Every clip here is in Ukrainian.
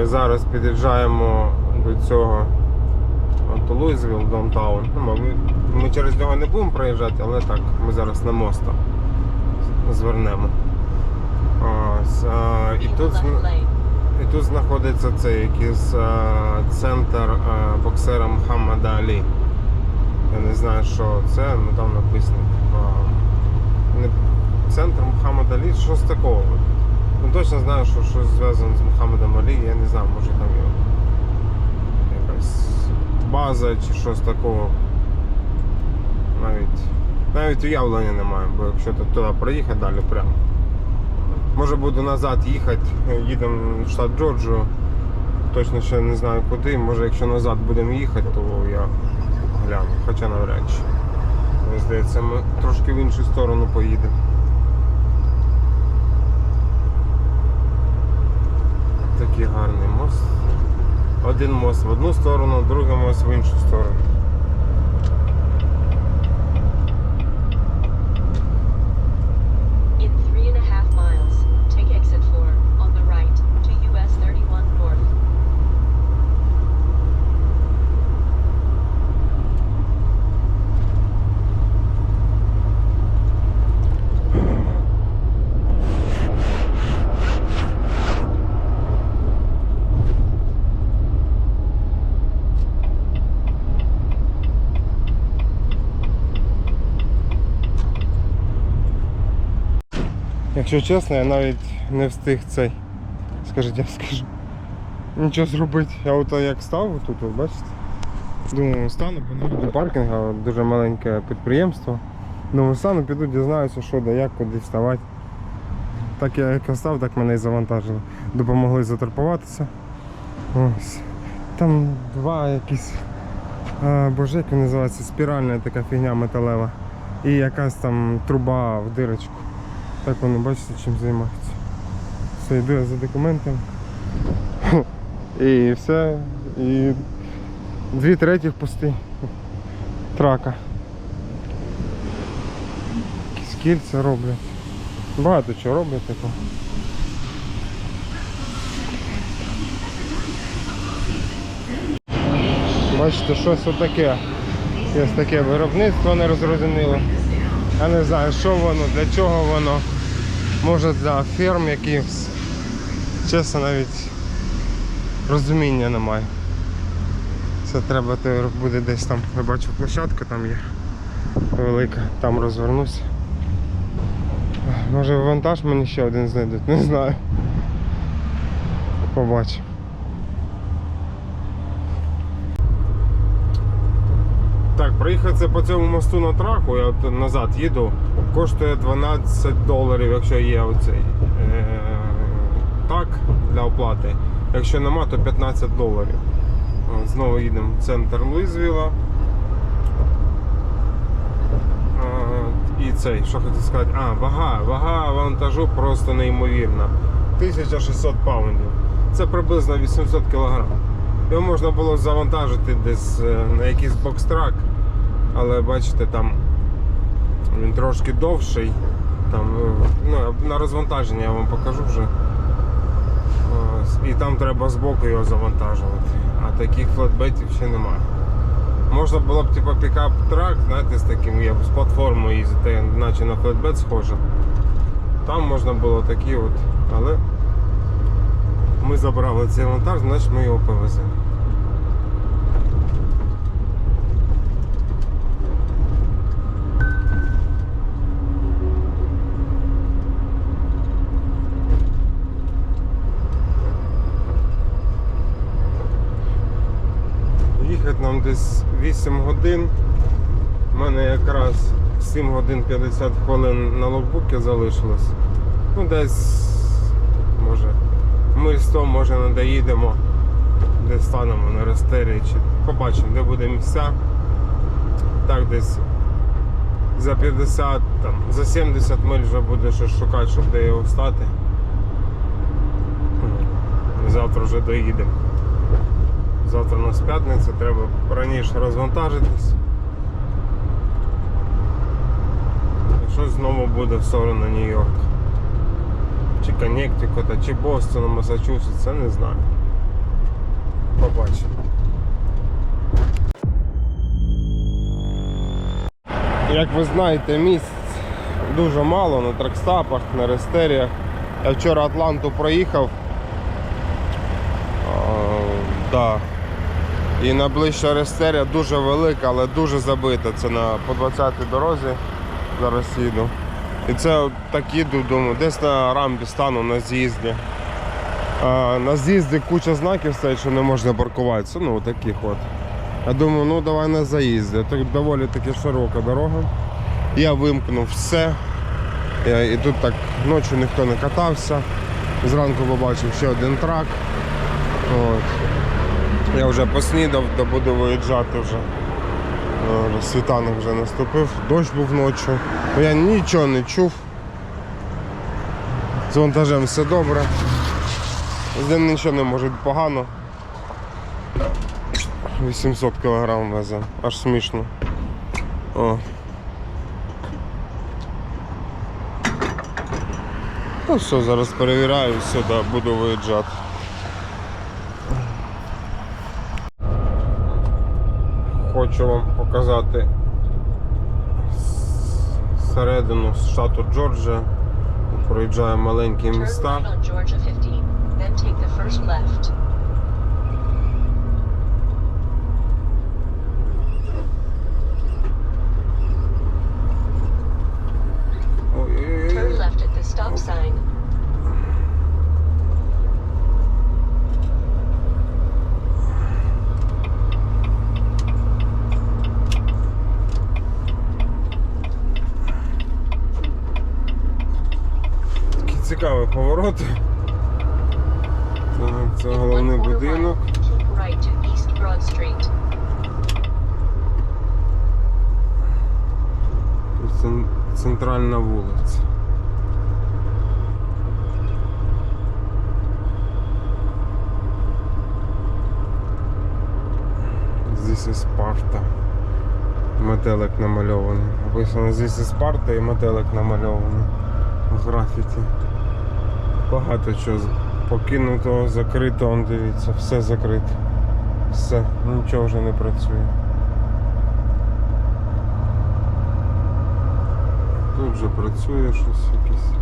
Ми зараз під'їжджаємо до цього Луїзвіл, Даунтаун. Ну, ми, ми через нього не будемо проїжджати, але так, ми зараз на мост звернемо. Ось, а, і, тут, і тут знаходиться цей якийсь центр а, боксера Мухаммада Алі. Я не знаю, що це, ну там написано. А, не, центр Мухаммада Алі, щось такого. Ну точно знаю, що щось зв'язане з Мухаммедом Алі, я не знаю, може там його якась база чи щось такого. Навіть навіть уявлення немає, бо якщо тут туди проїхати далі прямо. Може буду назад їхати, їдемо в штат Джорджію. Точно ще не знаю куди. Може якщо назад будемо їхати, то я гляну, хоча навряд чи. Мені здається, ми трошки в іншу сторону поїдемо. Такий гарний мост. Один мост в одну сторону, другий мост в іншу сторону. Якщо чесно, я навіть не встиг цей. Скажіть, я скажу. Нічого зробити. Я от як став тут, ви бачите? Думаю, стану, не до паркінгу, дуже маленьке підприємство. Думаю, стану, піду, дізнаюся, що де, як, куди вставати. Так я як став, так мене і завантажили. Допомогли заторпуватися. Ось. Там два якісь. А, боже, як він називається? Спіральна така фігня металева. І якась там труба в дирочку. Так вони бачите, чим займаються. Все, йду я за документами. І все. І дві третіх пусти трака. Кільця роблять. Багато чого роблять такого. Бачите, щось отаке. Є таке виробництво не розрозуміло. Я не знаю, що воно, для чого воно. Може для ферм якихось. Чесно, навіть розуміння немає. Це треба буде десь там. Я бачу площадка там є велика, там розвернуся. Може вантаж мені ще один знайдуть, не знаю. Побачимо. Так, проїхатися по цьому мосту на траку, я назад їду, коштує 12 доларів, якщо є оцей е, так для оплати. Якщо нема, то 15 доларів. Знову їдемо в центр Луїзвіла. І цей, що хотів сказати, а, вага, вага вантажу просто неймовірна. 1600 паундів. Це приблизно 800 кг. Його можна було завантажити десь е, на якийсь бокстрак, але бачите, там він трошки довший. Там, е, ну, на розвантаження я вам покажу вже. І там треба збоку його завантажувати. А таких флетбетів ще немає. Можна було б типу пікап трак, знаєте, з таким є з платформою їздити, наче на флетбет схоже. Там можна було такі от, але ми забрали цей вантаж, значить ми його повеземо. Десь 8 годин. У мене якраз 7 годин 50 хвилин на логбуці залишилось. Ну десь може ми 100 може не доїдемо, де станемо на рестері, чи побачимо, де буде місця. Так десь за 50, там, за 70 миль вже буде щось шукати, щоб де його стати. Завтра вже доїдемо. Завтра у нас п'ятниця, треба раніше розвантажитись. І щось знову буде в сторону Нью-Йорка. Чи Коннектикута, чи Бостона, Масачусетса, не знаю. Побачимо. Як ви знаєте, місць дуже мало на тракстапах, на рестеріях. Я вчора Атланту проїхав. А, да. І найближча рестерія дуже велика, але дуже забита. Це на по 20-й дорозі зараз їду. І це так їду, думаю, десь на рампі стану на з'їзді. На з'їзді куча знаків стоять, що не можна паркуватися. Ну, таких от. Я думаю, ну давай на заїзді. Так доволі таки широка дорога. Я вимкнув все. І тут так ночі ніхто не катався. Зранку побачив ще один трак. От. Я вже поснідав, то буду виїжджати вже. Е, Світанок вже наступив, дощ був ночі. Я нічого не чув. З вантажем все добре. З ним нічого не може бути погано. 800 кг везе, аж смішно. О. Ну все, зараз перевіряю, да, буду виїжджати. Хочу вам показати середину штату Джорджія. Проїжджаю маленькі міста. Цікавий поворот. Так, це головний будинок. центральна вулиця. Здесь і Спарта. Метелик намальований. Написано здесь і Спарта і метелик намальований в графіті. Багато чого покинуто, закрито, он дивіться, все закрито. Все, нічого вже не працює. Тут вже працює щось якесь.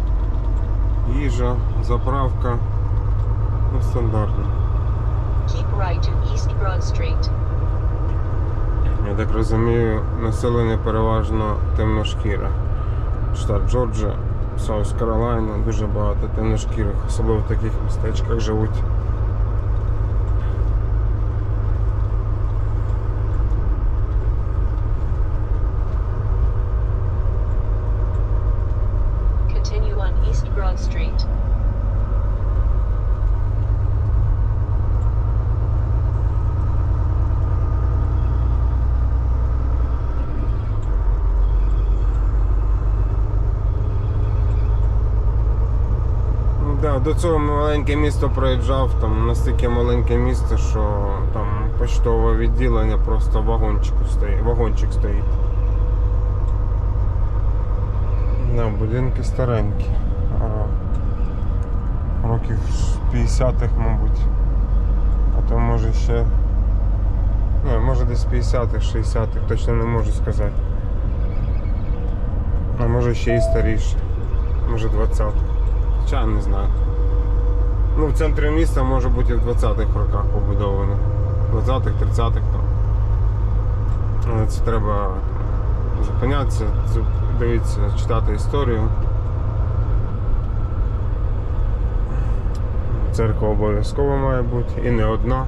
Їжа, заправка. Ну, стандартно. Keep right to East Broad Street. Я так розумію, населення переважно темношкіре. Штат Джорджія, Саус Каролайна, дуже багато темношкірих, особливо в таких містечках живуть. Continue on East Broad Street. Цього маленьке місто проїжджав, там настільки маленьке місто, що там поштове відділення просто вагончику стоїть, вагончик стоїть. Да, будинки старенькі. Років 50-х, мабуть. А то може ще. Ну, може десь 50-х, 60-х, точно не можу сказати. А може ще і старіше. Може 20-х. Хоча не знаю. Ну, в центрі міста може бути і в 20-х роках побудовано. 20-х, 30-х там. Але це треба зупинятися, дивитися, читати історію. Церква обов'язково має бути і не одна.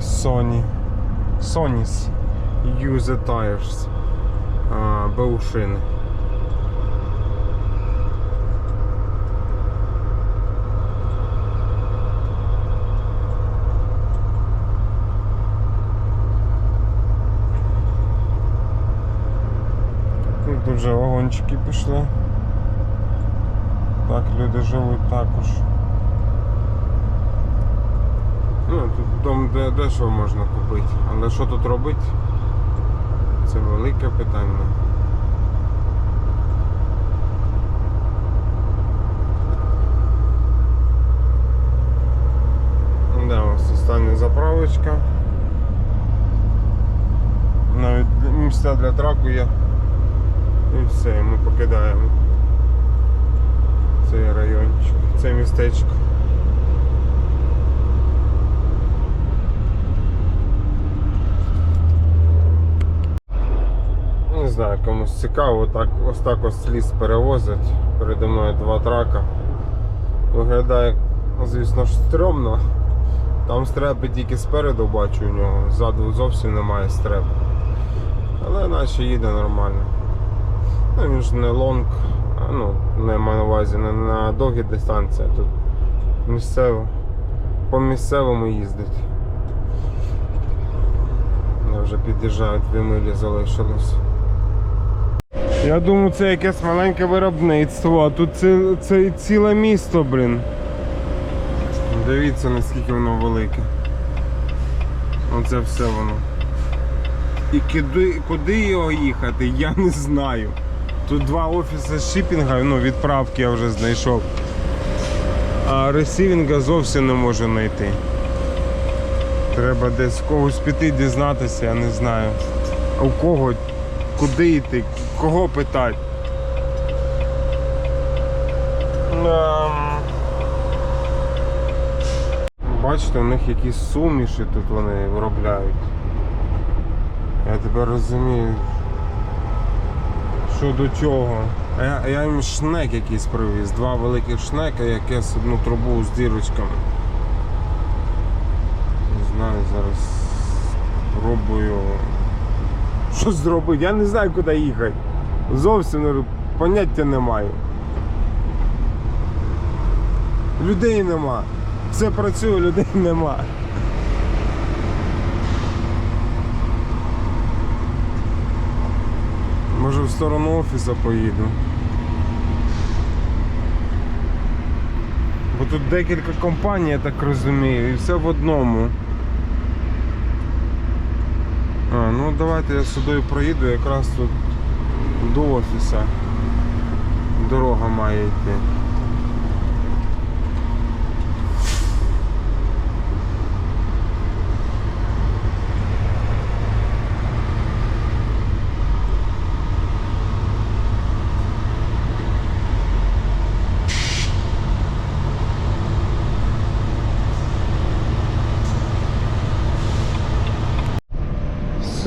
Sony. Sonys Use Tires. А, Беушини. Ну, Тут вже вагончики пішли. Так, люди живуть також. Ну, тут дом дешево можна купити. Але що тут робити? це велике питання. Да, ось остання заправочка. Навіть місця для траку є і все, ми покидаємо цей райончик, це містечко. Знаю, комусь цікаво, так, ось так ось ліс перевозять. Переді мною два трака. Виглядає, звісно ж, стрьомно. Там стрепи тільки спереду бачу у нього, ззаду зовсім немає стреп. Але наче їде нормально. Ну він ж не лонг, а, ну, не маю на увазі, не на довгі дистанції, тут місцево. По місцевому їздить. Я вже під'їжджаю, дві милі залишилось. Я думаю, це якесь маленьке виробництво, а тут це, це ціле місто, блін. Дивіться, наскільки воно велике. Оце все воно. І куди, куди його їхати, я не знаю. Тут два офіси шипінга, ну відправки я вже знайшов. А ресівінга зовсім не можу знайти. Треба десь в когось піти дізнатися, я не знаю. У кого, куди йти, кого питати. Ем, Бачите, у них якісь суміші тут вони виробляють. Я тепер розумію, що до чого. А я, я їм шнек якийсь привіз, два великих шнека, якесь одну трубу з дірочками. Не знаю, зараз пробую що зробити. Я не знаю, куди їхати. Зовсім поняття не маю. Людей нема. Все працює, людей нема. Може в сторону офісу поїду. Бо тут декілька компаній, я так розумію, і все в одному. А, ну давайте я сюди проїду, якраз тут до офісу. Дорога має йти.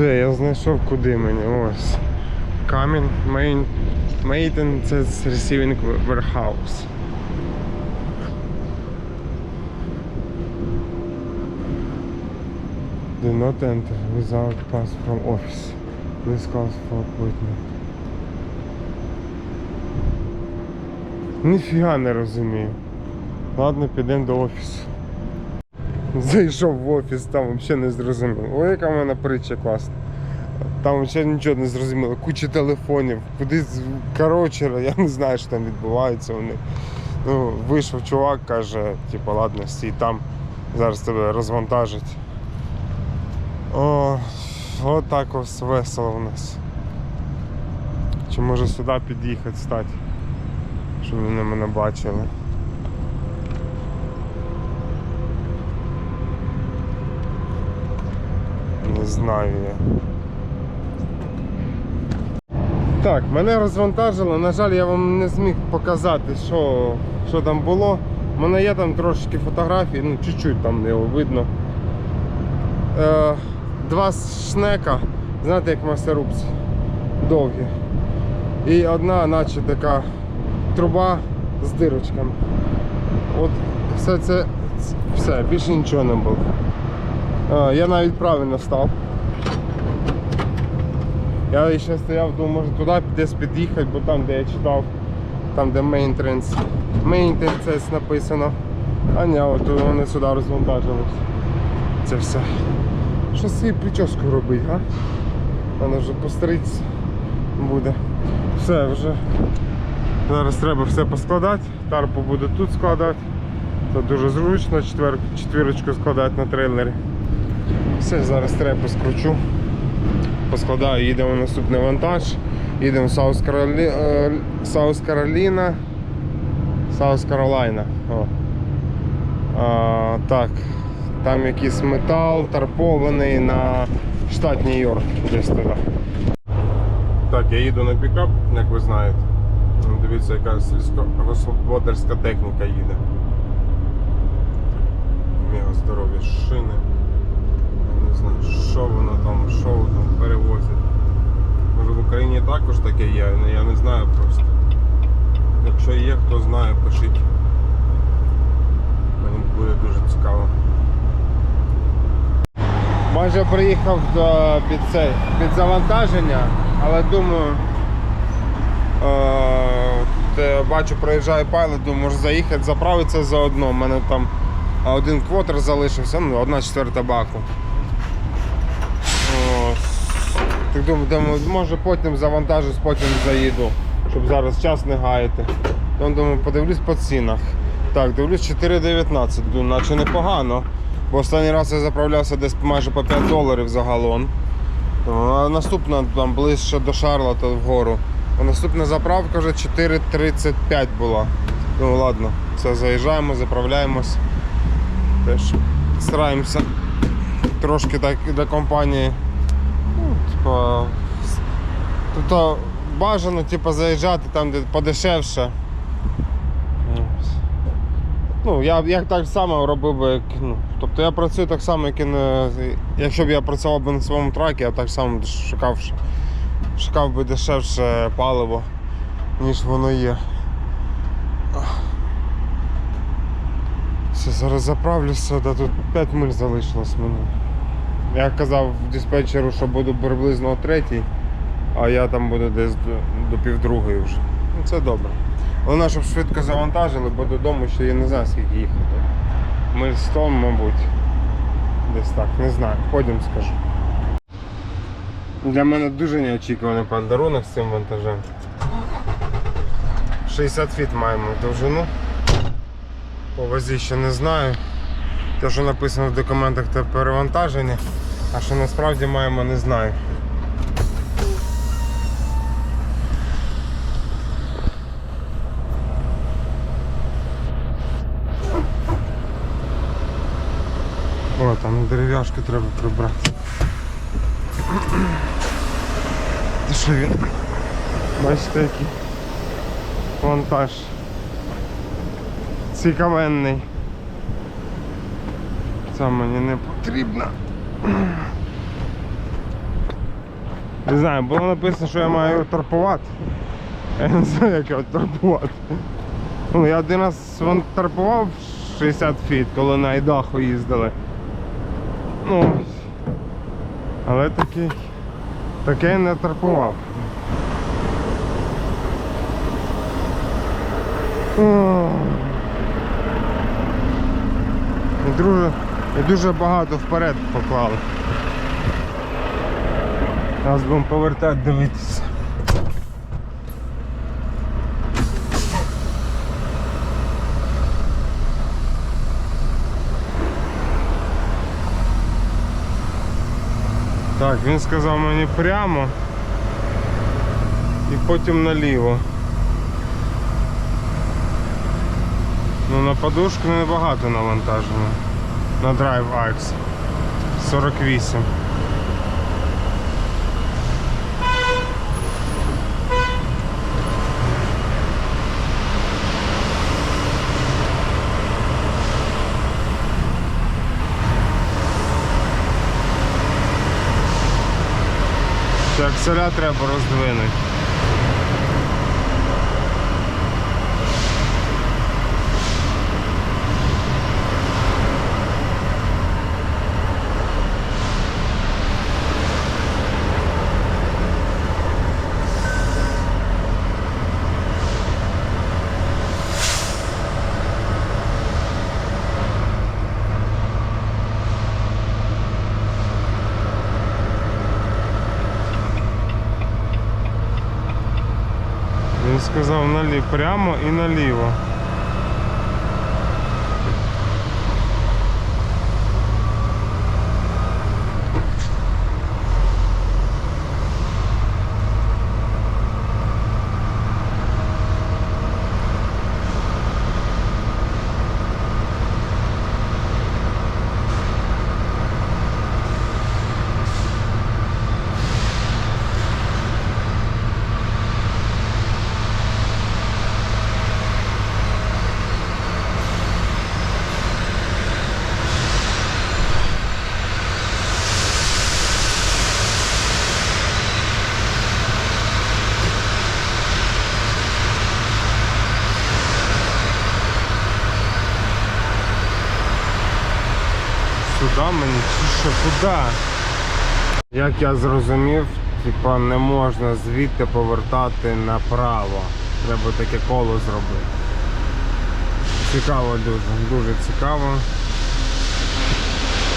Все, я знайшов куди мені. Ось. Камінь, Main, Maintenance Receiving Warehouse. Do not enter without pass from office. Please call for appointment. Ніфіга не розумію. Ладно, підемо до офісу. Зайшов в офіс, там взагалі не зрозумів. Ой, яка в мене притча класна. Там взагалі нічого не зрозуміло. Куча телефонів, кудись коротше, я не знаю, що там відбувається. Вони. Ну, вийшов чувак, каже, типу, ладно, стій там, зараз тебе розвантажить. О, так ось весело в нас. Чи може сюди під'їхати стати, щоб вони мене бачили. Не знаю. Так, мене розвантажило. На жаль, я вам не зміг показати, що, що там було. У мене є там трошки фотографій, ну чуть-чуть там його видно. Е, два шнека, знаєте, як мастерупці, довгі. І одна, наче така труба з дирочками. От все це, все, більше нічого не було. А, я навіть правильно став. Я ще стояв, думав, може туди десь під'їхати, бо там, де я читав, там де maintenance, maintenance написано. А ні, от вони сюди розвантажилися. Це все. Що з цією прическою робити, а? Вона вже постриться буде. Все, вже. Зараз треба все поскладати. Тарпу буду тут складати. Це дуже зручно, четвер... четвірочку складати на трейлері. Все, зараз треба скручу. Поскладаю, їдемо в наступний вантаж. Їдемо в Саус Каролі... е, Саус Кароліна. Саус Каролайна. Так, Там якийсь метал тарпований на штат Нью-Йорк, десь туди. Так, я їду на пікап, як ви знаєте. Дивіться, яка сільськогосподарська техніка їде. Мега здорові шини. Знаю, що воно там, що там перевозять. Може в Україні також таке є, але я не знаю просто. Якщо є, хто знає, пишіть. Мені буде дуже цікаво. Майже приїхав до, під, це, під завантаження, але думаю, е, е, бачу, проїжджає пайлот, думаю, може заїхати, заправитися заодно. У мене там один квотер залишився, ну, одна четверта баку. Ось. Так думаю, думаю, може потім завантажусь, потім заїду, щоб зараз час не гаяти. Тому думаю, подивлюсь по цінах. Так, дивлюсь 4,19, думаю, наче непогано. Бо останній раз я заправлявся десь майже по 5 доларів за галон. А наступна там ближче до Шарлота вгору. А наступна заправка вже 4,35 була. Ну ладно, все, заїжджаємо, заправляємось. Теж стараємося трошки так для компанії. С- тобто бажано типа, заїжджати там, де подешевше. Ну, я як так само робив би, як, ну, тобто я працюю так само, як і на. Якщо б я працював би на своєму тракі, я так само шукав, шукав би дешевше паливо, ніж воно є. Все, зараз заправлюся, да тут 5 миль залишилось мені. Я казав диспетчеру, що буду приблизно о третій, а я там буду десь до, до півдругої вже. Ну це добре. Головне, щоб швидко завантажили, бо додому ще я не знаю скільки їхати. Миль 100, мабуть. Десь так, не знаю. Ходім скажу. Для мене дуже неочікуваний подарунок з цим вантажем. 60 фіт маємо довжину. По вазі ще не знаю. Те, що написано в документах, це перевантаження, а що насправді маємо, не знаю. О, там дерев'яшки треба прибрати. Це що він? Бачите, який вантаж. Цікавенний. Це мені не потрібно. Не знаю, було написано, що я маю його торпувати. Я не знаю, як його торпувати. Ну, я один раз вон торпував 60 фіт, коли на Айдахо їздили. Ну, але такий, таке не торпував. Ох. І дуже, багато вперед поклали. Зараз будемо повертати дивитися. Так, він сказав мені прямо і потім наліво. Ну на подушку небагато навантажено. На Drive Axe 48. Ще акселя треба роздвинути. Він сказав наліво, прямо і наліво. Туди мені чи що туди? Як я зрозумів, типа не можна звідти повертати направо. Треба таке коло зробити. Цікаво дуже, дуже цікаво.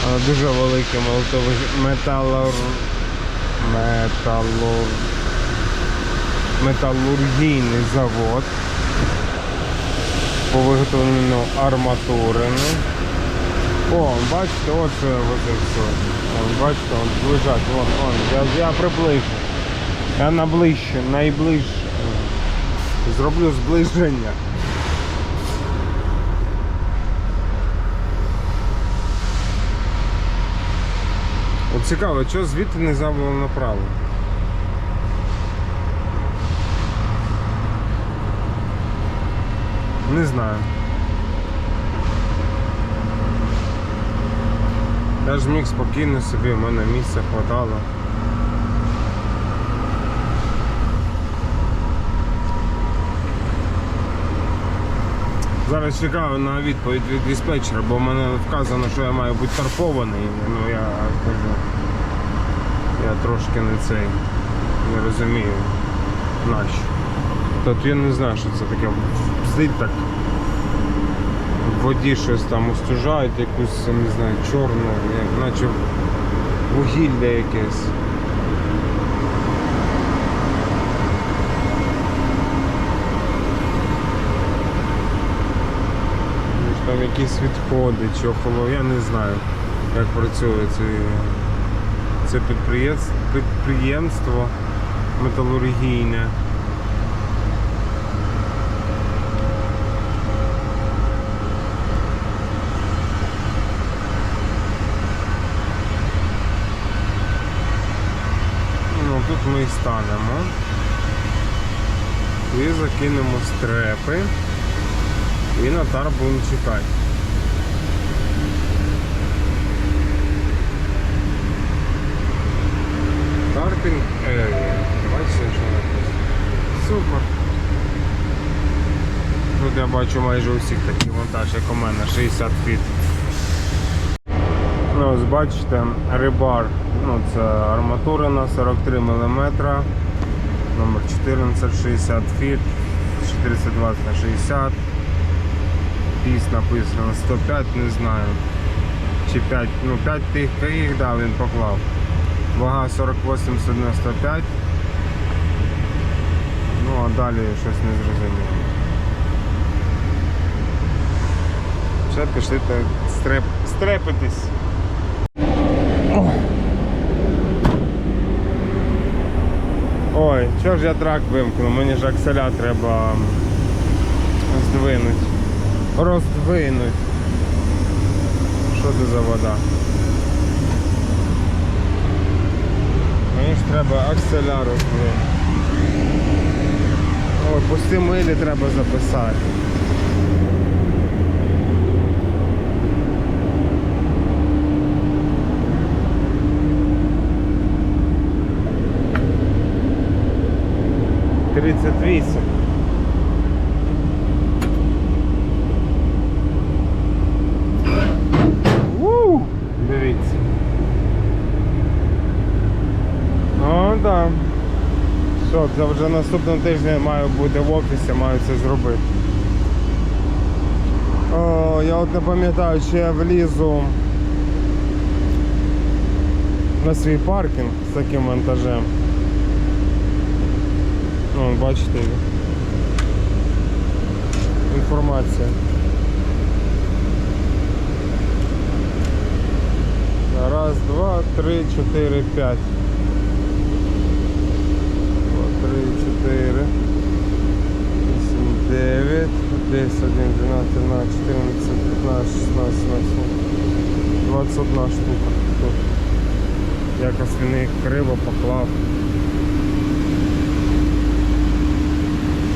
Але дуже великий металор... металор... металургійний завод по виготовленню арматури. О, бачите, от що я возив сьогодні. Бачите, он лежать, вон, вон, я, я приближу. Я наближче, найближче. Зроблю зближення. От цікаво, чого звідти не забуло направо? Не знаю. Я ж міг спокійно собі, в мене місця хватало. Зараз чекаю на відповідь від диспетчера, бо в мене вказано, що я маю бути тарпований. Ну я кажу, я трошки не цей не розумію нащо. Тобто я не знаю, що це таке. Сидить так воді щось там устюжають, якусь, не знаю, чорну, як, наче вугілля якесь. Там якісь відходи, чи охоло, я не знаю, як працює це, це підприємство металургійне. Ну, тут і закинемо стрепи. І на тар будемо чекати. Тарпінг Area. Бачите, що написано? Супер. Тут я бачу майже у всіх такий вантаж, як у мене, 60 фіт. Ну, ось бачите, рибар, ну це арматура на 43 мм, номер 14, 60 фіт, 420 на 60, піс написано 105, не знаю. Чи 5, ну 5 тих їх да, він поклав. Вага 48,95. Ну а далі щось не зрозуміло. Все, пішли стреп, стрепитись. Ой, чого ж я трак вимкнув? Мені ж акселя треба здвинуть. Роздвинуть. Що це за вода? Мені ж треба акселя роздвинути. Ой, пусті милі треба записати. Тридцять вісім. Дивіться. О, да. Вже наступного тижня маю бути в офісі, маю це зробити. О, я от не пам'ятаю, чи я влізу на свій паркінг з таким вантажем. Бачите. Інформація. Раз, два, три, чотири, п'ять. Два, три, чотири. Вісім, дев'ять. Десять, один, дванадцять, тринадцять, чотирнадцять, п'ятнадцять, шістнадцять. Двадцять одна штука тут. Якось він їх криво поклав.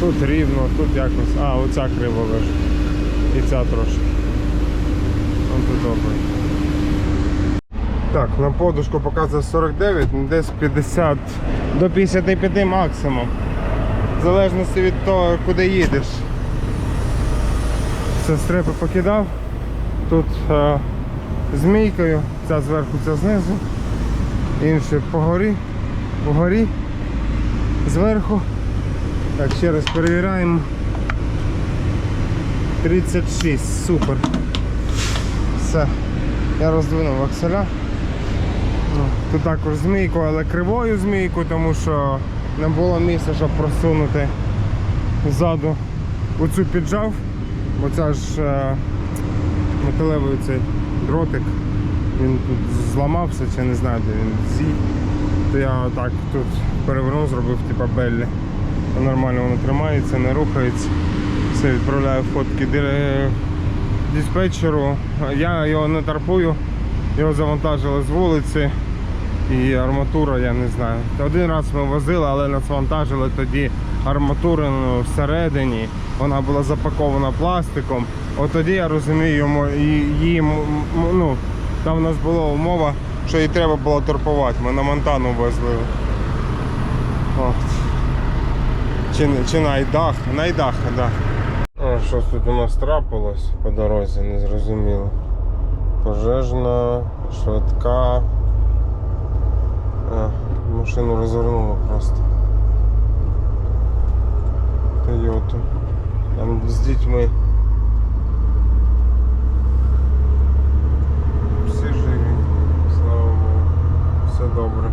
Тут рівно, тут якось. А, оця криво лежить. І ця трошки. Вон тут добре. Так, на подушку показує 49, ну, десь 50 до 55 максимум. В залежності від того, куди їдеш. Це стрепи покидав. Тут е, змійкою. Ця зверху, ця знизу. Інше погорі, погорі, зверху. Так, ще раз перевіряємо. 36, супер. Все. Я роздвинув акселя. Ну, Тут також змійку, але кривою змійку, тому що не було місця, щоб просунути ззаду оцю піджав, бо це ж е, металевий цей дротик. Він тут зламався чи не знаю, де він з'їв. То я так тут перевернув, зробив типа беллі. Нормально воно тримається, не рухається. Все, відправляю фотки диспетчеру. Я його не тарпую, його завантажили з вулиці. І арматура, я не знаю. Один раз ми возили, але нас вантажили тоді арматурину всередині. Вона була запакована пластиком. От тоді я розумію, її ну, там у нас була умова, що її треба було торпувати. Ми на Монтану везли. От. Чи, чи найдах, так. да. О, щось тут у нас трапилось по дорозі, не зрозуміло. Пожежна, швидка. А, Машину розвернуло просто. Тойоту. Там з дітьми. Всі живі, слава Богу, все добре.